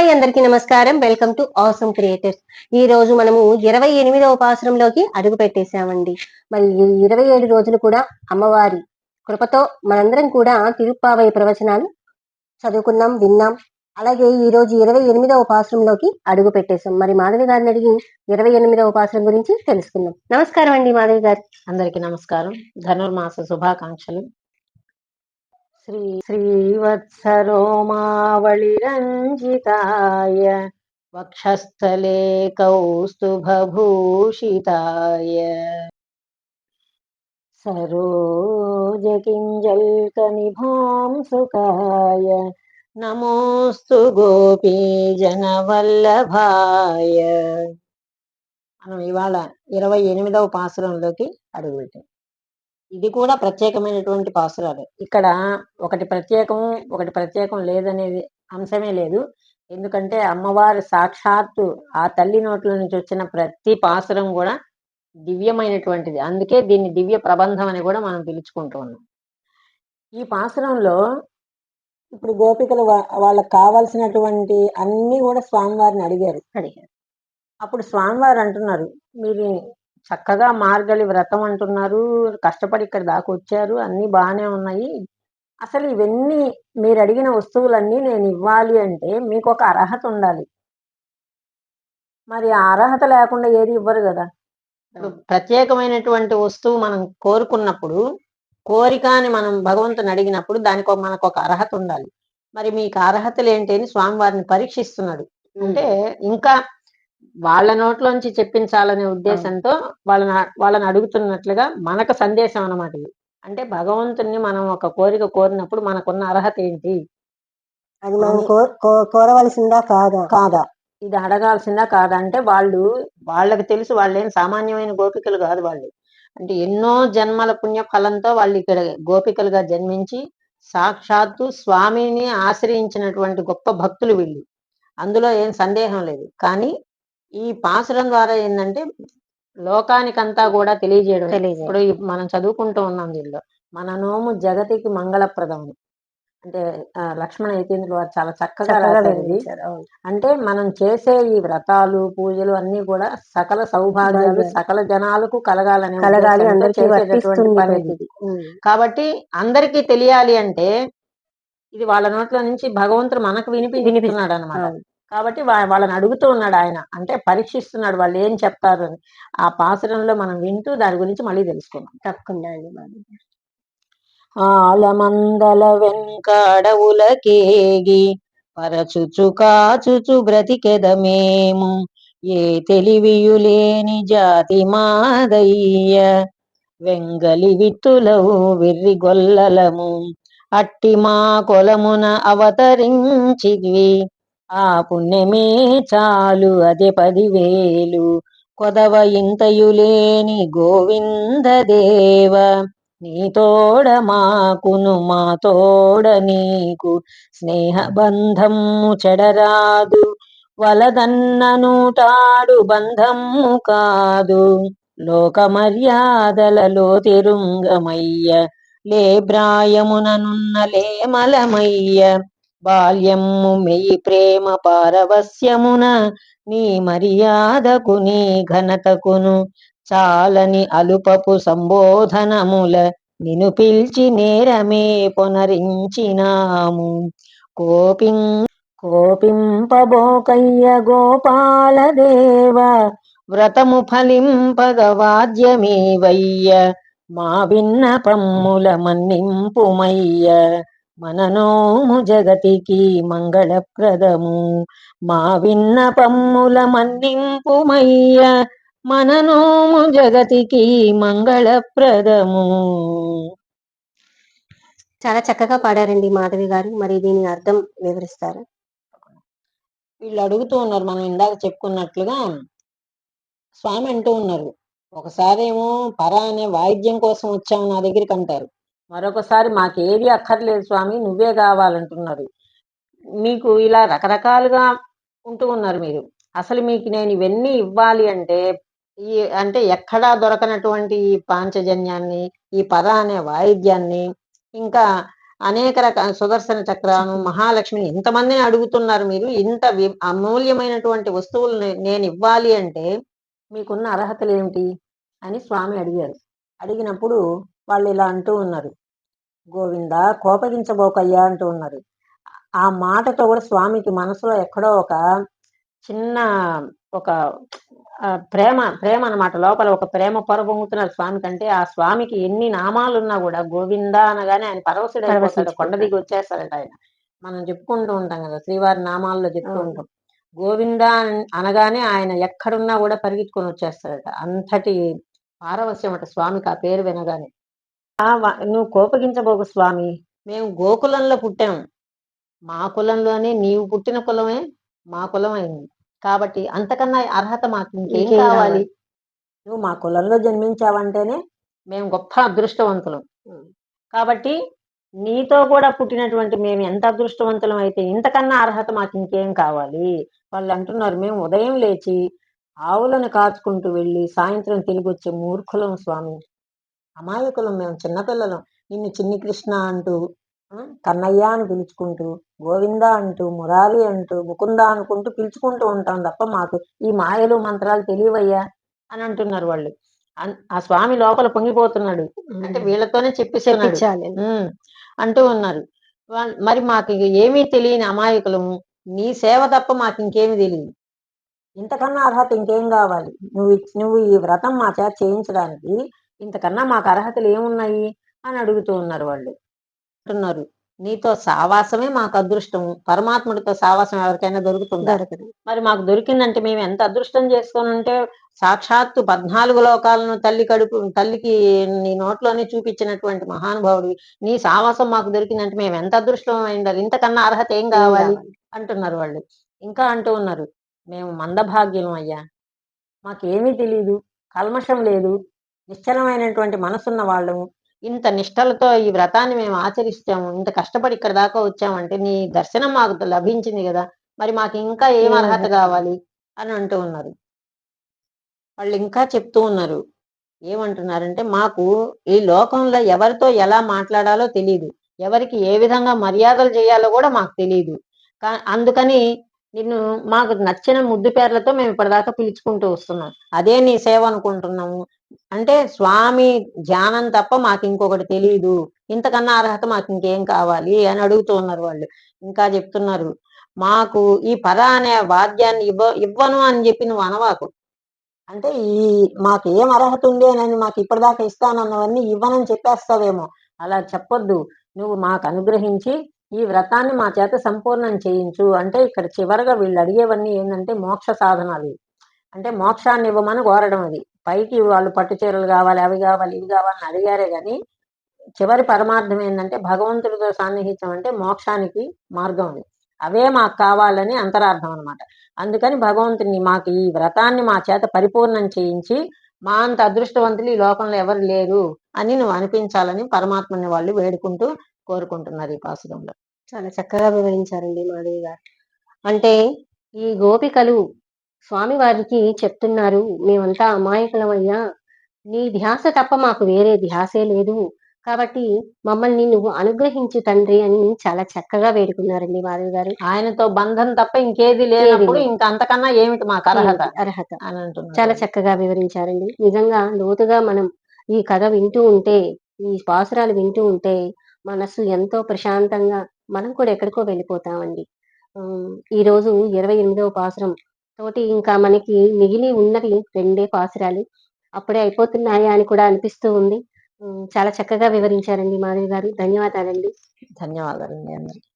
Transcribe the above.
Hi అందరికీ నమస్కారం. Welcome to awesome creators ఈ రోజు మనము ఇరవై ఎనిమిదవ పాసురంలోకి అడుగు పెట్టేశామండి. మరి ఇరవై ఏడు రోజులు కూడా అమ్మవారి కృపతో మనందరం కూడా తిరుప్పావై ప్రవచనాలు చదువుకున్నాం విన్నాం. అలాగే ఈ రోజు ఇరవై ఎనిమిదవ పాసురంలోకి అడుగు పెట్టేశాం. మరి మాధవి గారిని అడిగి ఇరవై ఎనిమిదవ పాసురం గురించి తెలుసుకుందాం. నమస్కారం అండి మాధవి గారు. అందరికీ నమస్కారం. ధనుర్మాస శుభాకాంక్షలు. శ్రీ శ్రీవత్సరోమావళిరంజితాయ వక్షస్థలే కౌస్తుభభూషితాయ. సరోజకింజల్కనిభాంసుకాయ నమోస్తు గోపీజనవల్లభాయ. మనం ఇవాళ ఇరవై ఎనిమిదవ పాసురంలోకి అడుగుపెట్టాం. ఇది కూడా ప్రత్యేకమైనటువంటి పాసురాలు ఇక్కడ ఒకటి ప్రత్యేకం ఒకటి ప్రత్యేకం లేదనేది అంశమే లేదు. ఎందుకంటే అమ్మవారి సాక్షాత్తు ఆ తల్లి నోట్ల నుంచి వచ్చిన ప్రతి పాసురం కూడా దివ్యమైనటువంటిది. అందుకే దీన్ని దివ్య ప్రబంధం అని కూడా మనం పిలుచుకుంటూ ఉన్నాం. ఈ పాసురంలో ఇప్పుడు గోపికలు వాళ్ళకి కావాల్సినటువంటి అన్ని కూడా స్వామివారిని అడిగారు. అడిగారు. అప్పుడు స్వామివారు అంటున్నారు మీరు చక్కగా మార్గలి వ్రతం అంటున్నారు. కష్టపడి ఇక్కడ దాకా వచ్చారు. అన్ని బాగానే ఉన్నాయి. అసలు ఇవన్నీ మీరు అడిగిన వస్తువులన్నీ నేను ఇవ్వాలి అంటే మీకు ఒక అర్హత ఉండాలి. మరి ఆ అర్హత లేకుండా ఏది ఇవ్వరు కదా. ప్రత్యేకమైనటువంటి వస్తువు మనం కోరుకున్నప్పుడు కోరిక అని మనం భగవంతుని అడిగినప్పుడు దానికి మనకు ఒక అర్హత ఉండాలి. మరి మీకు అర్హతలు ఏంటి అని స్వామివారిని పరీక్షిస్తున్నాడు. అంటే ఇంకా వాళ్ళ నోట్లోంచి చెప్పించాలనే ఉద్దేశంతో వాళ్ళని వాళ్ళని అడుగుతున్నట్లుగా మనకు సందేశం అన్నమాట ఇది. అంటే భగవంతుని మనం ఒక కోరిక కోరినప్పుడు మనకున్న అర్హత ఏంటి? అది మనం కోరవలసిందా కాదా? కాదా. ఇది అడగాల్సిందా కాదా? అంటే వాళ్ళు వాళ్ళకి తెలుసు వాళ్ళేం సామాన్యమైన గోపికలు కాదు వాళ్ళు. అంటే ఎన్నో జన్మల పుణ్య ఫలంతో వాళ్ళు ఇక్కడ గోపికలుగా జన్మించి సాక్షాత్తు స్వామిని ఆశ్రయించినటువంటి గొప్ప భక్తులు వీళ్ళు. అందులో ఏం సందేహం లేదు. కానీ ఈ పాసురం ద్వారా ఏంటంటే లోకానికంతా కూడా తెలియజేయడం. ఇప్పుడు మనం చదువుకుంటూ ఉన్నాం దీనిలో మన నోము జగతికి మంగళప్రదం అంటే లక్ష్మణ యతీంద్రులు వారు చాలా చక్కగా రాశారు. అంటే మనం చేసే ఈ వ్రతాలు పూజలు అన్ని కూడా సకల సౌభాగ్యాలు. సకల జనాలకు కలగాలనే కలగాలి చేసేటటువంటి పని. కాబట్టి అందరికీ తెలియాలి అంటే ఇది వాళ్ళ నోట్ల నుంచి భగవంతుడు మనకు వినిపిస్తున్నాడు అనమాట. కాబట్టి వాళ్ళని అడుగుతూ ఉన్నాడు ఆయన. అంటే పరీక్షిస్తున్నాడు వాళ్ళు ఏం చెప్తారు అని. ఆ పాసురంలో మనం వింటూ దాని గురించి మళ్ళీ తెలుసుకుందాం. తప్పకుండా ఆలమందల వెంకడవులకేగి పరచుచు కాచుచు బ్రతికెదమేము ఏ తెలివియులేని జాతి మాదయ్య. వెంగలి విత్తులవు వెర్రి గొల్లలము. అట్టి మా కొలమున అవతరించిద్వి ఆ పుణ్యమే చాలు అదే పదివేలు. కొదవ ఇంతయులేని గోవింద దేవ నీ తోడ మాకును మా తోడ నీకు. స్నేహబంధము చెడరాదు వలదన్న నూటాడు బంధము కాదు. లోక మర్యాదలలో తిరుంగమయ్య లే బ్రాయముననున్న లేమలమయ్య బాల్యము మెయి ప్రేమ పారవస్యమున నీ మర్యాదకు నీ ఘనతకును చాలని అలుపపు సంబోధనముల నిను పిలిచి నేరమే పొనరించినాము. కోపిం కోపింపబోకయ్య గోపాలదేవ వ్రతము ఫలింపగవాద్యమీవయ్య మా విన్నపమ్ముల మన్నింపుమయ్య. మననోము జగతికి మంగళప్రదము. మా విన్నపమ్ముల మన్నింపుమయ్య మననోము జగతికి మంగళప్రదము. చాలా చక్కగా పాడారండి మాధవి గారు. మరి దీని అర్థం వివరిస్తారు? వీళ్ళు అడుగుతూ ఉన్నారు మనం ఇందాక చెప్పుకున్నట్లుగా. స్వామి అంటూ ఉన్నారు ఒకసారి ఏమో పర అనే వాయిద్యం కోసం వచ్చాము నా దగ్గరికి అంటారు. మరొకసారి మాకేది అక్కర్లేదు స్వామి నువ్వే కావాలంటున్నారు మీకు ఇలా రకరకాలుగా ఉంటూ ఉన్నారు మీరు. అసలు మీకు నేను ఇవన్నీ ఇవ్వాలి అంటే ఈ అంటే ఎక్కడా దొరకనటువంటి ఈ పాంచజన్యాన్ని ఈ పద అనే వాయిద్యాన్ని ఇంకా అనేక రకాల సుదర్శన చక్రాను మహాలక్ష్మిని ఇంతమందిని అడుగుతున్నారు మీరు. ఇంత వి- అమూల్యమైనటువంటి వస్తువులు నేను ఇవ్వాలి అంటే మీకున్న అర్హతలు ఏమిటి అని స్వామి అడిగారు. అడిగినప్పుడు వాళ్ళు ఇలా అంటూ ఉన్నారు. గోవింద కోపగించబోకయ్యా అంటూ ఉన్నారు. ఆ మాటతో కూడా స్వామికి మనసులో ఎక్కడో ఒక చిన్న ఒక ప్రేమ ప్రేమ అన్నమాట. లోపల ఒక ప్రేమ పొర పొంగుతున్నారు స్వామి కంటే ఆ స్వామికి ఎన్ని నామాలు ఉన్నా కూడా గోవింద అనగానే ఆయన పరవశుడు అయిపోతాడు. కొండ దిగి వచ్చేస్తాడట ఆయన. మనం చెప్పుకుంటూ ఉంటాం కదా శ్రీవారి నామాల్లో చెప్తూ. ఉంటాం. గోవింద అన్- అనగానే ఆయన ఎక్కడున్నా కూడా పరిగెత్తుకొని వచ్చేస్తాడట. అంతటి పారవశ్యం అట స్వామికి ఆ పేరు వినగానే. ఆ నువ్వు కోపగించబోకు స్వామి. మేము గోకులంలో పుట్టాం. మా కులంలోనే నీవు పుట్టిన కులమే మా కులం అయింది కాబట్టి అంతకన్నా అర్హత మాకు ఇంకేం కావాలి? నువ్వు మా కులంలో జన్మించావంటేనే మేము గొప్ప అదృష్టవంతులం. కాబట్టి నీతో కూడా పుట్టినటువంటి మేము ఎంత అదృష్టవంతులం అయితే ఇంతకన్నా అర్హత మాకు ఇంకేం కావాలి? వాళ్ళు అంటున్నారు మేము ఉదయం లేచి ఆవులను కాచుకుంటూ వెళ్ళి సాయంత్రం తిరిగి వచ్చే మూర్ఖులం స్వామి. అమాయకులం మేము చిన్నపిల్లలం. నిన్ను చిన్ని కృష్ణ అంటూ కన్నయ్య అని పిలుచుకుంటూ గోవింద అంటూ మురారి అంటూ ముకుంద అనుకుంటూ పిలుచుకుంటూ ఉంటాం తప్ప మాకు ఈ మాయలు మంత్రాలు తెలియవయ్యా అని అంటున్నారు వాళ్ళు. ఆ స్వామి లోపల పొంగిపోతున్నాడు. అంటే వీళ్ళతోనే ఉమ్, అంటూ ఉన్నారు. మరి మాకు ఏమీ తెలియని అమాయకులము. నీ సేవ తప్ప మాకు ఇంకేమీ తెలియదు. ఇంతకన్నా అర్హత ఇంకేం కావాలి? నువ్వు నువ్వు ఈ వ్రతం మా చేత చేయించడానికి ఇంతకన్నా మాకు అర్హతలు ఏమున్నాయి? అని అడుగుతూ ఉన్నారు వాళ్ళు. అంటున్నారు నీతో సావాసమే మాకు అదృష్టం. పరమాత్ముడితో సావాసం ఎవరికైనా దొరుకుతుందా? మరి మాకు దొరికిందంటే మేము ఎంత అదృష్టం చేసుకొని ఉంటే సాక్షాత్తు పద్నాలుగు లోకాలను తల్లి కడుపు తల్లికి నీ నోట్లోనే చూపించినటువంటి మహానుభావుడివి. నీ సావాసం మాకు దొరికిందంటే మేము ఎంత అదృష్టం అయిండాలి ఇంతకన్నా అర్హత ఏం కావాలి? అంటున్నారు వాళ్ళు. ఇంకా అంటూ ఉన్నారు మేము మందభాగ్యం అయ్యా. మాకేమీ తెలియదు కల్మషం లేదు. నిశ్చలమైనటువంటి మనసున్న వాళ్ళము ఇంత నిష్టలతో ఈ వ్రతాన్ని మేము ఆచరిస్తాము ఇంత కష్టపడి ఇక్కడ దాకా వచ్చామంటే నీ దర్శనం మాకు లభించింది కదా మరి మాకు ఇంకా ఏం అర్హత కావాలి? అని అంటూ ఉన్నారు. వాళ్ళు ఇంకా చెప్తూ ఉన్నారు. ఏమంటున్నారంటే మాకు ఈ లోకంలో ఎవరితో ఎలా మాట్లాడాలో తెలియదు ఎవరికి ఏ విధంగా మర్యాదలు చేయాలో కూడా మాకు తెలియదు అందుకని నిన్ను మాకు నచ్చిన ముద్దు పేర్లతో మేము ఇప్పటిదాకా పిలుచుకుంటూ వస్తున్నాం. అదే నీ సేవ అనుకుంటున్నాము. అంటే స్వామి ధ్యానం తప్ప మాకు ఇంకొకటి తెలియదు ఇంతకన్నా అర్హత మాకు ఇంకేం కావాలి అని అడుగుతూ ఉన్నారు వాళ్ళు. ఇంకా చెప్తున్నారు మాకు ఈ పర అనే వాద్యాన్ని ఇవ్వ ఇవ్వను అని చెప్పి నువ్వు అనవాకు అంటే ఈ మాకు ఏం అర్హత ఉంది అని మాకు ఇప్పటిదాకా ఇస్తానన్నవన్నీ ఇవ్వనని చెప్పేస్తావేమో. అలా చెప్పొద్దు. నువ్వు మాకు అనుగ్రహించి ఈ వ్రతాన్ని మా చేత సంపూర్ణం చేయించు. అంటే ఇక్కడ చివరగా వీళ్ళు అడిగేవన్నీ ఏంటంటే మోక్ష సాధనాలు. అంటే మోక్షాన్ని ఇవ్వమని కోరడం అది. పైకి వాళ్ళు పట్టు చీరలు కావాలి అవి కావాలి ఇవి కావాలని అడిగారే కానీ చివరి పరమార్థం ఏంటంటే భగవంతుడితో సాన్నిహిత్యం అంటే మోక్షానికి మార్గం అది. అవే మాకు కావాలని అంతరార్థం అన్నమాట. అందుకని భగవంతుని మాకు ఈ వ్రతాన్ని మా చేత పరిపూర్ణం చేయించి మా అంత అదృష్టవంతులు ఈ లోకంలో ఎవరు లేరు అని నువ్వు అనిపించాలని పరమాత్మని వాళ్ళు వేడుకుంటూ కోరుకుంటున్నారు ఈ పాసురంలో చాలా చక్కగా వివరించారండి మాధవి గారు. అంటే ఈ గోపికలు స్వామి వారికి చెప్తున్నారు మేమంతా అమాయకులమయ్యా నీ ధ్యాస తప్ప మాకు వేరే ధ్యాసే లేదు. కాబట్టి మమ్మల్ని నువ్వు అనుగ్రహించు తండ్రి అని చాలా చక్కగా వేడుకున్నారండి మాధవి గారు. ఆయనతో బంధం తప్ప ఇంకేది లేదు. ఇంకా అంతకన్నా ఏమిటి మాకు అర్హత? అర్హత? చాలా చక్కగా వివరించారండి. నిజంగా లోతుగా మనం ఈ కథ వింటూ ఉంటే ఈ పాసురాలు వింటూ ఉంటే మనసు ఎంతో ప్రశాంతంగా మనం కూడా ఎక్కడికో వెళ్ళిపోతామండి. ఈరోజు ఈ రోజు ఇరవై ఎనిమిదవ పాసురం. తోటి ఇంకా మనకి మిగిలి ఉన్నవి రెండే పాసురాలు. అప్పుడే అయిపోతున్నాయా అని కూడా అనిపిస్తూ ఉంది. చాలా చక్కగా వివరించారండి మాధవి గారు. ధన్యవాదాలండి. ధన్యవాదాలండి అందరికీ.